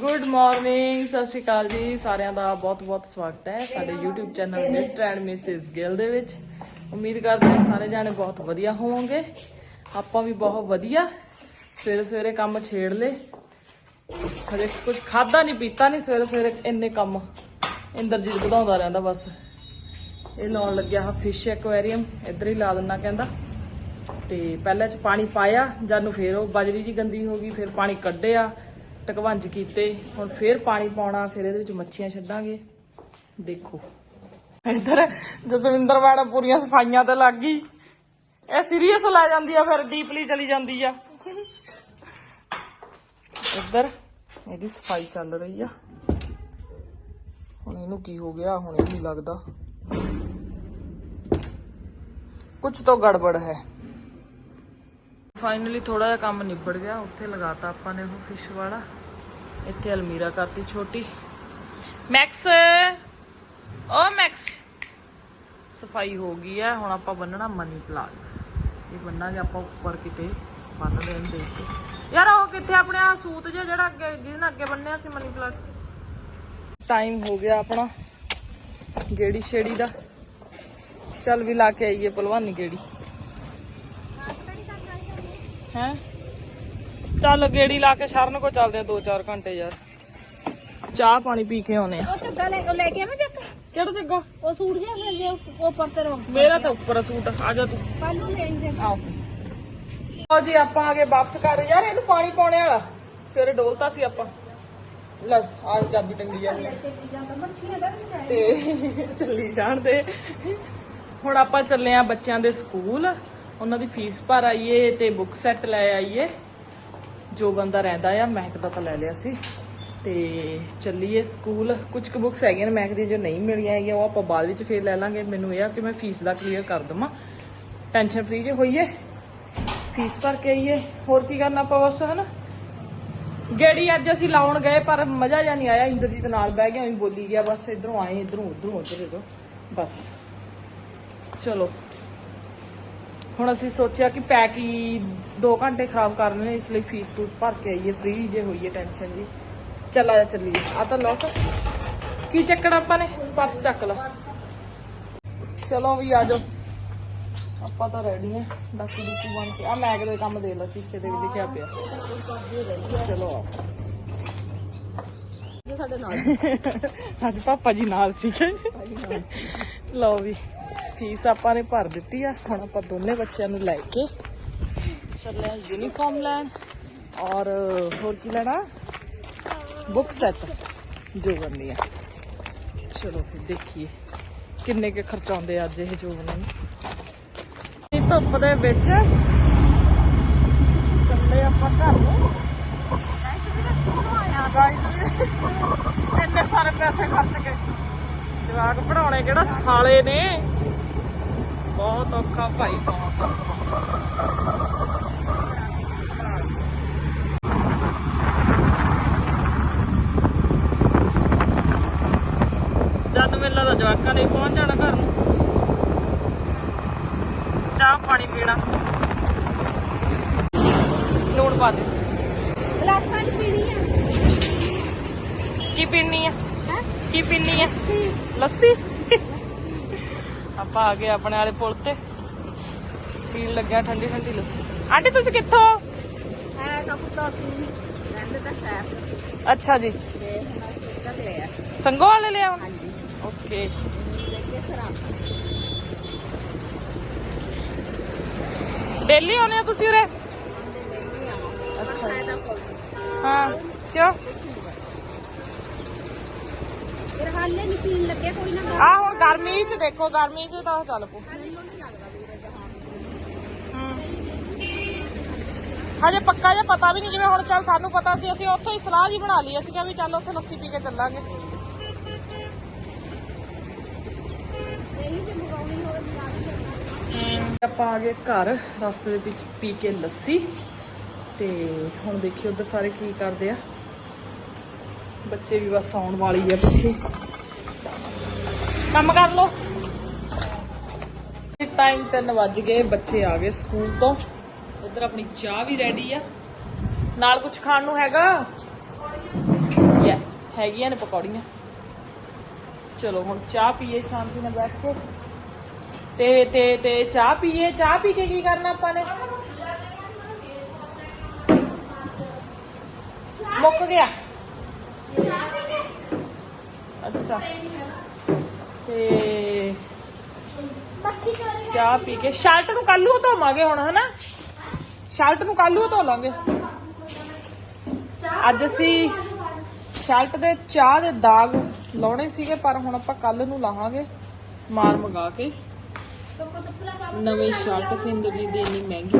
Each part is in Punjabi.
ਗੁੱਡ ਮਾਰਨਿੰਗ ਸਤਿ ਸ਼੍ਰੀ ਅਕਾਲ ਜੀ। ਸਾਰਿਆਂ ਦਾ ਬਹੁਤ-ਬਹੁਤ ਸਵਾਗਤ ਹੈ ਸਾਡੇ YouTube channel mister and missus Gill ਦੇ ਵਿੱਚ। ਉਮੀਦ ਕਰਦੇ ਹਾਂ ਸਾਰੇ ਜਾਣੇ ਬਹੁਤ ਵਧੀਆ ਹੋਵੋਗੇ। ਆਪਾਂ ਵੀ ਬਹੁਤ ਵਧੀਆ। ਸਵੇਰੇ ਸਵੇਰੇ ਕੰਮ ਛੇੜ ਲੇ ਹਜੇ ਕੁਝ ਖਾਦਾ ਨਹੀਂ ਪੀਤਾ ਨਹੀਂ ਸਵੇਰੇ ਸਵੇਰੇ ਇੰਨੇ ਕੰਮ ਇੰਦਰਜੀਤ ਵਧਾਉਂਦਾ ਰਹਿੰਦਾ ਬਸ। ਇਹ ਲਾਉਣ ਲੱਗਿਆ ਹਾਂ ਫਿਸ਼ ਐਕੁਆਰੀਅਮ ਇੱਧਰ ਹੀ ਲਾ ਦਿੰਨਾ ਕਹਿੰਦਾ। ਤੇ ਪਹਿਲਾਂ ਚ ਪਾਣੀ ਪਾਇਆ, ਜਦ ਨੂੰ ਫੇਰ ਉਹ ਬਜਰੀ ਜੀ ਗੰਦੀ ਹੋ ਗਈ, ਫਿਰ ਪਾਣੀ ਕੱਢਿਆ। ਟਕਵੰਜ ਕੀਤੇ ਹੁਣ ਫੇਰ ਪਾਣੀ ਪਾਉਣਾ ਫਿਰ ਇਹਦੇ ਵਿੱਚ ਮੱਛੀਆਂ ਛੱਡਾਂਗੇ ਦੇਖੋ ਇੱਧਰ ਜਸਵਿੰਦਰ ਮੈਡਮ ਪੂਰੀਆਂ ਸਫਾਈਆਂ ਤੇ ਲੱਗ ਗਈ ਇਹ ਸੀਰੀਅਸ ਲੈ ਜਾਂਦੀ ਆ ਫਿਰ ਡੀਪਲੀ ਚਲੀ ਜਾਂਦੀ ਆ ਇੱਧਰ ਇਹਦੀ ਸਫ਼ਾਈ ਚੱਲ ਰਹੀ ਆ ਹੁਣ ਇਹਨੂੰ ਕੀ ਹੋ ਗਿਆ ਹੁਣ ਇਹ ਨਹੀਂ ਲੱਗਦਾ ਕੁਝ ਤਾਂ ਗੜਬੜ ਹੈ ਫਾਈਨਲੀ ਥੋੜਾ ਜਿਹਾ ਕੰਮ ਨਿਬੜ ਗਿਆ ਉੱਥੇ ਲਗਾਤਾ ਆਪਾਂ ਨੇ ਉਹ ਫਿਸ਼ ਵਾਲਾ ਇੱਥੇ ਅਲਮੀਰਾ ਕਰਤੀ ਛੋਟੀ। ਮੈਕਸ, ਓ ਮੈਕਸ। ਸਫ਼ਾਈ ਹੋ ਗਈ ਹੈ ਹੁਣ ਆਪਾਂ ਬੰਨਣਾ ਮਨੀ ਪਲਾਂਟ। ਇਹ ਬੰਨਾਂਗੇ ਆਪਾਂ ਉੱਪਰ ਕਿਤੇ, ਬੰਨ ਦੇਣ ਦੇਖ ਕੇ ਯਾਰ ਉਹ ਕਿੱਥੇ ਆਪਣੇ ਆ ਸੂਤ ਜਿਹਾ ਜਿਹੜਾ ਅੱਗੇ ਜਿਹਦੇ ਨਾਲ ਅੱਗੇ ਬੰਨਿਆ ਸੀ ਮਨੀ ਪਲਾਂਟ? ਟਾਈਮ ਹੋ ਗਿਆ ਆਪਣਾ, ਗੇੜੀ ਛੇੜੀ ਦਾ। ਚੱਲ ਵੀ ਲਾ ਕੇ ਆਈਏ, ਭਲਵਾਨੀ ਗੇੜੀ। ਹੈ? ਚੱਲ ਗੇੜੀ ਲਾ ਕੇ ਸ਼ਰਨ ਕੋ ਚੱਲਦੇ ਆ 2-4 ਘੰਟੇ ਯਾਰ। ਚਾਹ ਪਾਣੀ ਪੀ ਕੇ ਆਉਨੇ ਆ। ਉਹ ਝੱਗਾ ਲੈ ਉਹ ਲੈ ਕੇ ਆਵਾਂ ਚੱਕ। ਕਿਹੜਾ ਚੱਗਾ? ਉਹ ਸੂਟ ਜਿਹਾ ਫਿਰ ਜੇ ਉਹ ਪਰਤੇ ਰੋ। ਮੇਰਾ ਤਾਂ ਉੱਪਰ ਆ ਸੂਟ ਆ ਜਾ ਤੂੰ। ਪਾਲੂ ਲੈ ਆਂਦੇ ਆਓ ਆਓ ਜੀ ਆਪਾਂ ਆ ਗਏ ਵਾਪਸ ਕਰ ਯਾਰ ਇਹਨੂੰ ਪਾਣੀ ਪਾਉਣੇ ਵਾਲਾ। ਸਵੇਰੇ ਡੋਲਤਾ ਸੀ ਆਪਾਂ। ਲੈ ਆ ਚਾਬੀ ਟੰਗੀ ਆ। ਤੇ ਤੇ ਚੱਲੀ ਜਾਣ ਦੇ। ਹੁਣ ਆਪਾਂ ਚੱਲੇ ਆ ਬੱਚਿਆਂ ਦੇ ਸਕੂਲ। ਉਹਨਾਂ ਦੀ ਫੀਸ ਭਰ ਆਈਏ ਤੇ ਬੁੱਕ ਸੈੱਟ ਲੈ ਆਈਏ। ਜੋ ਬੰਦਾ ਰਹਿੰਦਾ ਆ ਮਹਿਕ ਦਾ ਤਾਂ ਲੈ ਲਿਆ ਸੀ। ਤੇ ਚੱਲੀਏ ਸਕੂਲ। ਕੁਝ ਕੁ ਬੁੱਕਸ ਹੈਗੀਆਂ ਨੇ ਮਹਿਕ ਦੀ ਜੋ ਨਹੀਂ ਮਿਲੀਆਂ ਹੈਗੀਆਂ, ਉਹ ਆਪਾਂ ਬਾਅਦ ਵਿੱਚ ਫੇਰ ਲੈ ਲਾਂਗੇ। ਮੈਨੂੰ ਇਹ ਆ ਕਿ ਮੈਂ ਫੀਸ ਦਾ ਕਲੀਅਰ ਕਰ ਦਵਾਂ। ਟੈਨਸ਼ਨ ਫ੍ਰੀ ਜੇ ਹੋਈਏ ਫੀਸ ਭਰ ਕੇ ਆਈਏ। ਹੋਰ ਕੀ ਕਰਨਾ ਆਪਾਂ ਬਸ, ਹਨਾ? ਗੇੜੀ ਅੱਜ ਅਸੀਂ ਲਾਉਣ ਗਏ, ਪਰ ਮਜ਼ਾ ਜਾਂ ਨਹੀਂ ਆਇਆ। ਇੰਦਰਜੀਤ ਨਾਲ ਬਹਿ ਗਿਆ, ਉਹੀ ਬੋਲੀ ਗਿਆ, ਬਸ ਇਧਰੋਂ ਆਏ, ਇਧਰੋਂ ਉਧਰੋਂ ਉਧਰ ਇਧਰੋਂ ਬਸ। ਚਲੋ। ਹੁਣ ਅਸੀਂ ਸੋਚਿਆ ਕਿ ਪੈਕ ਹੀ 2 ਘੰਟੇ ਖਰਾਬ ਕਰਨੇ ਇਸ ਲਈ ਫੀਸ ਫੂਸ ਭਰ ਕੇ ਆਈਏ ਫ੍ਰੀ ਜੇ ਹੋਈਏ ਟੈਨਸ਼ਨ ਜੀ। ਚੱਲ ਆ ਚੱਲੀਏ। ਆ ਤਾਂ ਲੋਕ ਕੀ ਚੱਕਣਾ ਆਪਾਂ ਨੇ? ਪਰਸ ਚੱਕ ਲਾ। ਚਲੋ ਵੀ ਆ ਜਾਓ। ਆਪਾਂ ਤਾਂ ਰੈਡੀ ਆ। ਡਾਕੂ ਡੂਕੂ ਬਣ ਕੇ। ਆ ਮੈਗ ਦੇ ਕੰਮ ਦੇ ਲਾ ਸ਼ੀਸ਼ੇ ਦੇ ਵੀ ਲਿਖਿਆ ਪਿਆ। ਚਲੋ ਸਾਡੇ ਨਾਲ। ਅੱਜ ਪਾਪਾ ਜੀ ਨਾਲ ਸੀਗੇ। ਲਓ ਵੀ। ਫੀਸ ਆਪਾਂ ਨੇ ਭਰ ਦਿੱਤੀ ਆ। ਹੁਣ ਆਪਾਂ ਦੋਨੇ ਬੱਚਿਆਂ ਨੂੰ ਲੈ ਕੇ ਚੱਲੇ ਆ ਯੂਨੀਫਾਰਮ ਲੈਣ। ਔਰ ਹੋਰ ਕੀ ਲੈਣਾ? ਬੁੱਕ ਸੈੱਟ ਜੋ ਬੰਦੀ ਆ। ਚਲੋ ਫਿਰ ਦੇਖੀਏ ਕਿੰਨੇ ਕੇ ਖਰਚਾਉਂਦੇ ਅੱਜ ਇਹ ਜੋ ਨੂੰ ਇਹ ਧੁੱਪ ਦੇ ਵਿੱਚ ਚੱਲੇ ਆਪਾਂ ਘਰ ਨੂੰ। ਇੰਨੇ ਸਾਰੇ ਪੈਸੇ ਖਰਚ ਕੇ। ਜਵਾਕ ਪੜਾਉਣੇ ਕਿਹੜਾ ਸਖਾਲੇ ਨੇ। ਬਹੁਤ ਔਖਾ ਭਾਈ ਬਹੁਤ। ਜਦ ਮੇਲਾ ਦਾ ਜਵਾਕਾਂ ਨੇ ਪਹੁੰਚ ਜਾਣਾ ਘਰ ਨੂੰ। ਚਾਹ ਪਾਣੀ ਪੀਣਾ। ਲੂਣ ਪਾ ਦੇ। ਗਲਾਸਾਂ ਚ ਪੀਣੀ ਆ। ਕੀ ਪੀਣੀ ਆ? ਹੈ? ਕੀ ਪੀਣੀ ਆ? ਲੱਸੀ? ਆਪਾਂ ਆ ਗਏ ਆਪਣੇ ਵਾਲੇ ਪੁਲ ਤੇ। ਪੀਣ ਲੱਗਿਆ ਠੰਡੀ ਠੰਡੀ ਲੱਸੀ। ਆਂਟੀ ਤੁਸੀਂ ਕਿੱਥੋਂ? ਹੈ ਕਪੂਤਾ ਸੀ ਰਹਿੰਦੇ ਤਾਂ ਸ਼ਹਿਰ ਅੱਛਾ ਜੀ। ਤੇ ਹੁਣ ਅਸੀਂ ਤੱਕ ਲਿਆ ਸੰਗੋ ਵਾਲੇ ਲਿਆ ਹਾਂਜੀ। ਓਕੇ। ਲੈ ਕੇ ਸਰਾਂ। ਡੇਲੀ ਆਉਨੇ ਆ ਤੁਸੀਂ ਉਰੇ? ਦੇ ਲੈ ਨਹੀਂ ਆਵਾਂ ਅੱਛਾ। ਜੀ। ਫਾਇਦਾ ਕੋਲ ਹਾਂ ਕਿਉਂ ਫਿਰ ਹਾਲੇ ਨਹੀਂ ਪੀਣ ਲੱਗੇ ਕੋਈ ਨਾ ਆ ਹੁਣ ਗਰਮੀ 'ਚ ਦੇਖੋ ਗਰਮੀ 'ਚ ਤਾਂ ਚੱਲ ਪੋ ਹਜੇ ਪੱਕਾ ਜਿਹਾ ਪਤਾ ਵੀ ਨਹੀਂ ਜਿਵੇਂ ਹੁਣ ਚੱਲ ਸਾਨੂੰ ਪਤਾ ਸੀ ਅਸੀਂ ਉੱਥੋਂ ਹੀ ਸਲਾਹ ਜੀ ਬਣਾ ਲਈ ਅਸੀਂ ਕਿਹਾ ਵੀ ਚੱਲ ਉੱਥੇ ਲੱਸੀ ਪੀ ਕੇ ਚੱਲਾਂਗੇ। ਆਪਾਂ ਆ ਗਏ ਘਰ ਰਸਤੇ ਦੇ ਵਿੱਚ ਪੀ ਕੇ ਲੱਸੀ। ਤੇ ਹੁਣ ਦੇਖਿਓ ਉਧਰ ਸਾਰੇ ਕੀ ਕਰਦੇ ਆ। ਬੱਚੇ ਵੀ ਬਸ ਆਉਣ ਵਾਲੀ ਆ ਪਿੱਛੇ। ਕੰਮ ਕਰ ਲੋ ਟਾਈਮ 3 ਵੱਜ ਗਏ, ਬੱਚੇ ਆ ਗਏ ਸਕੂਲ ਤੋਂ। ਇੱਧਰ ਆਪਣੀ ਚਾਹ ਵੀ ਰੈਡੀ ਆ। ਨਾਲ ਕੁਝ ਖਾਣ ਨੂੰ ਹੈਗਾ? ਹੈਗੀਆਂ ਨੇ ਪਕੌੜੀਆਂ। ਚਲੋ, ਹੁਣ ਚਾਹ ਪੀਏ, ਸ਼ਾਂਤੀ ਨਾਲ ਬੈਠ ਕੇ। ਤੇ ਤੇ ਤੇ ਚਾਹ ਪੀਏ, ਚਾਹ ਪੀ ਕੇ ਕੀ ਕਰਨਾ ਆਪਾਂ ਨੇ? ਮੁੱਕ ਗਿਆ। ਅੱਛਾ। ਤੇ ਚਾਹ ਪੀ ਕੇ ਸ਼ਰਟ ਨੂੰ ਕੱਲ ਨੂੰ ਧੋਵਾਂਗੇ ਹੁਣ ਹਨਾ? ਸ਼ਰਟ ਨੂੰ ਕੱਲ ਨੂੰ ਧੋ ਲਾਂਗੇ ਅੱਜ ਅਸੀਂ ਸ਼ਰਟ ਦੇ ਚਾਹ ਦੇ ਦਾਗ ਲਾਉਣੇ ਸੀਗੇ ਪਰ ਹੁਣ ਆਪਾਂ ਕੱਲ ਨੂੰ ਲਾਹਾਂਗੇ ਸਮਾਨ ਮੰਗਾ ਕੇ। ਨਵੀਂ ਸ਼ਰਟ ਸਿੰਦਰਜੀ ਦੀ ਇੰਨੀ ਮਹਿੰਗੀ।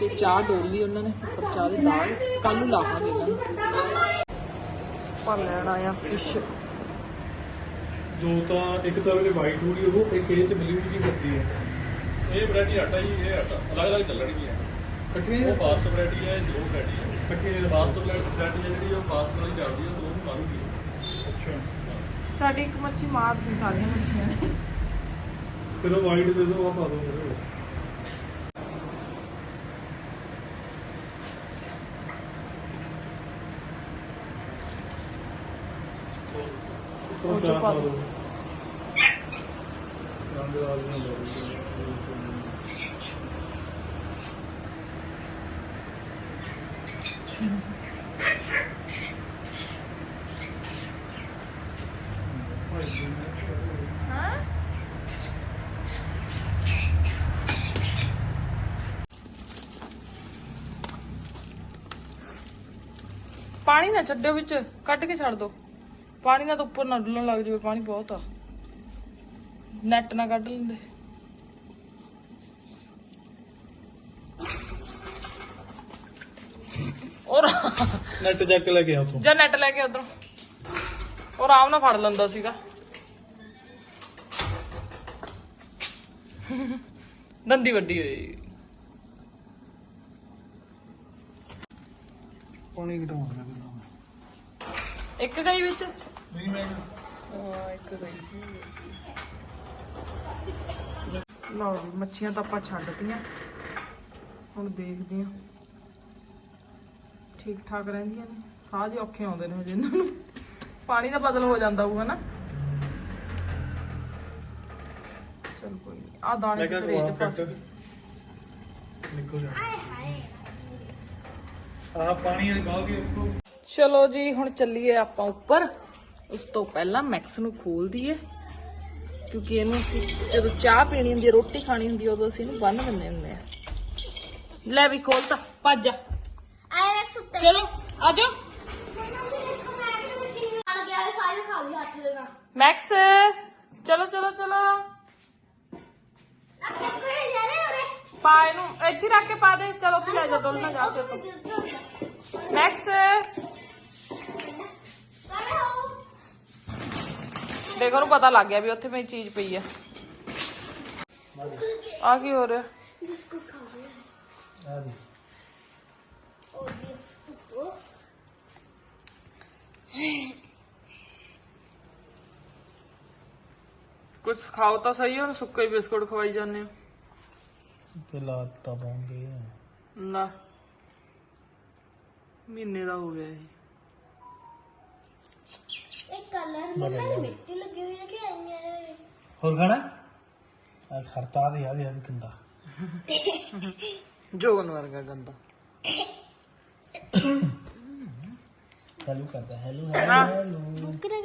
ਤੇ ਚਾਹ ਡੋਲੀ ਉਹਨਾਂ ਨੇ ਉੱਪਰ ਚਾਹ ਦੇ ਦਾਗ ਕੱਲ ਨੂੰ ਲਾਹਾਂਗੇ ਇਹਨਾਂ ਨੂੰ ਪਰ ਲੈਣਾ ਆ ਫਿਸ਼ ਜੋ ਤਾਂ ਇੱਕ ਤਾਂ ਮੇਰੇ ਵਾਈਟ ਹੋਣੀ ਉਹ ਇੱਕ ਇਹ ਚ ਜੀ ਸਬਜ਼ੀ ਹੈ। ਇਹ ਵੈਰਾਈਟੀ ਆਟਾ ਜੀ ਇਹ ਆਟਾ ਅਲੱਗ-ਅਲੱਗ ਚੱਲਣਗੀਆਂ ਇਕੱਠੀਆਂ ਉਹ ਫਾਸਟ ਵੈਰਾਈਟੀ ਹੈ ਜੋ ਵੈਰਾਈਟੀ ਹੈ। ਇਕੱਠੀਆਂ ਫਾਸਟ ਵੈਰਾਈਟੀ ਜਿਹੜੀ ਉਹ ਫਾਸਟ ਵਾਲੀ ਚੱਲਦੀ ਹੈ ਸੋ ਉਹਨੂੰ ਮਾਰੂਗੀ। ਅੱਛਾ। ਸਾਡੀ ਇੱਕ ਮੱਛੀ ਮਾਰਦੀ ਸਾਰੀਆਂ ਮੱਛੀਆਂ। ਨੇ ਫਿਰ ਉਹ ਵਾਈਟ ਦੇ ਦੋ ਆ ਪਾ ਦੋ। ਉਹ ਚੋਂ ਪਾ ਦਿਓ। ਰੰਗ ਲਾਲ ਨਾ ਲਓ ਪਾਣੀ ਨਾ ਛੱਡਿਓ ਵਿੱਚ, ਕੱਢ ਕੇ ਛੱਡ ਦਿਓ ਪਾਣੀ ਨਾਲ ਤਾਂ ਉੱਪਰ ਨਾ ਡੁੱਲਣ ਲੱਗ ਜਾਵੇ ਪਾਣੀ ਬਹੁਤ ਆ। ਨੈਟ ਨਾ ਕੱਢ ਲੈਂਦੇ। ਔਰ ਨੈਟ ਚੱਕ ਲੈ ਕੇ ਆ ਉਥੋਂ। ਜਾਂ ਨੈਟ ਲੈ ਕੇ ਉਧਰੋਂ। ਉਹ ਆਰਾਮ ਨਾਲ ਫੜ ਲੈਂਦਾ ਸੀਗਾ। ਦੰਦੀ ਵੱਡੀ ਹੋਈ। ਪਾਣੀ ਘਟਾਉਣਾ ਇੱਕ ਗਈ ਵਿੱਚ? ਨਹੀਂ ਮੈਂ ਹਾਂ ਇੱਕ ਗਈ ਲਓ ਜੀ ਮੱਛੀਆਂ ਤਾਂ ਆਪਾਂ ਛੱਡਤੀਆਂ ਹੁਣ ਦੇਖਦੇ ਹਾਂ। ਠੀਕ ਠਾਕ ਰਹਿੰਦੀਆਂ ਨੇ। ਸਾਹ ਜਿਹੇ ਔਖੇ ਆਉਂਦੇ ਨੇ ਹਜੇ ਇਹਨਾਂ ਨੂੰ। ਪਾਣੀ ਦਾ ਬਦਲ ਹੋ ਜਾਂਦਾ ਹੋਊਗਾ ਨਾ। ਚਲ ਕੋਈ ਨਹੀਂ ਆ ਦਾਣੇ ਤੇ ਫਸ ਫੈਕਟਰ ਨਿਕਲ ਜਾ ਆਹ ਪਾਣੀ ਵਾਲੀ ਕੇ ਉੱਪਰ ਚਲੋ ਜੀ ਹੁਣ ਚੱਲੀਏ ਆਪਾਂ ਉੱਪਰ। ਉਸ ਤੋਂ ਪਹਿਲਾਂ ਮੈਕਸ ਨੂੰ ਖੋਲ ਦਈਏ ਕਿਉਂਕਿ ਇਹਨੂੰ ਅਸੀਂ ਜਦੋਂ ਚਾਹ ਪੀਣੀ ਹੁੰਦੀ ਹੈ ਰੋਟੀ ਖਾਣੀ ਹੁੰਦੀ ਹੈ ਉਦੋਂ ਅਸੀਂ ਇਹਨੂੰ ਬੰਨ ਦਿੰਦੇ ਹੁੰਦੇ ਆ ਲੈ ਵੀ ਖੋਲ ਤਾ ਭੱਜ ਜਾ। ਆਏ ਰੱਖ ਸੁੱਤੇ। ਚਲੋ ਆ ਨਾਲ ਮੈਕਸ ਚਲੋ ਚਲੋ ਚਲੋ। ਪਾ ਇਹਨੂੰ ਇੱਥੇ ਰੱਖ ਕੇ ਪਾ ਦੇ। ਚਲੋ ਉੱਥੇ ਲੈ ਜਾ ਡੋਲ ਨਾ ਜਾ ਉੱਥੇ। ਤੋਂ ਮੈਕਸ। ਦੇਖੋ ਨੂੰ ਪਤਾ ਲੱਗ ਗਿਆ ਵੀ ਉੱਥੇ ਮੇਰੀ ਚੀਜ਼ ਪਈ ਆ। ਆ ਕੀ ਹੋ ਰਿਹਾ? ਬਿਸਕੁਟ ਖਾ ਰਹੇ ਆ। ਜੀ ਉਹ ਵੀ ਉਹ ਕੁਝ ਖਾਓ ਤਾਂ ਸਹੀ ਹੁਣ ਸੁੱਕੇ ਹੀ ਬਿਸਕੁਟ ਖਵਾਈ ਜਾਂਦੇ ਹੋ। ਪਹਿਲਾਂ ਤਾਂ ਪਾਉਂਗੇ ਨਾ ਮਹੀਨੇ ਦਾ ਹੋ ਗਿਆ ਇਹ। ਇਹ ਕਲਰ ਮੰਮਾ ਨੇ ਮਿੱਟੀ ਲੱਗੀ ਹੋਈ ਹੈ ਕਿ ਆਈਆਂ ਨੇ? ਹੋਰ ਖਾਣਾ? ਆ ਖਰਤਾ ਦੇ ਆ ਗਿਆ ਕਿੰਦਾ ਜੋਗਨ ਵਰਗਾ ਗੰਦਾ। ਹੈਲੋ ਕਰਦਾ ਹੈਲੋ ਨਾ ਮੁੱਕ ਰਹੀ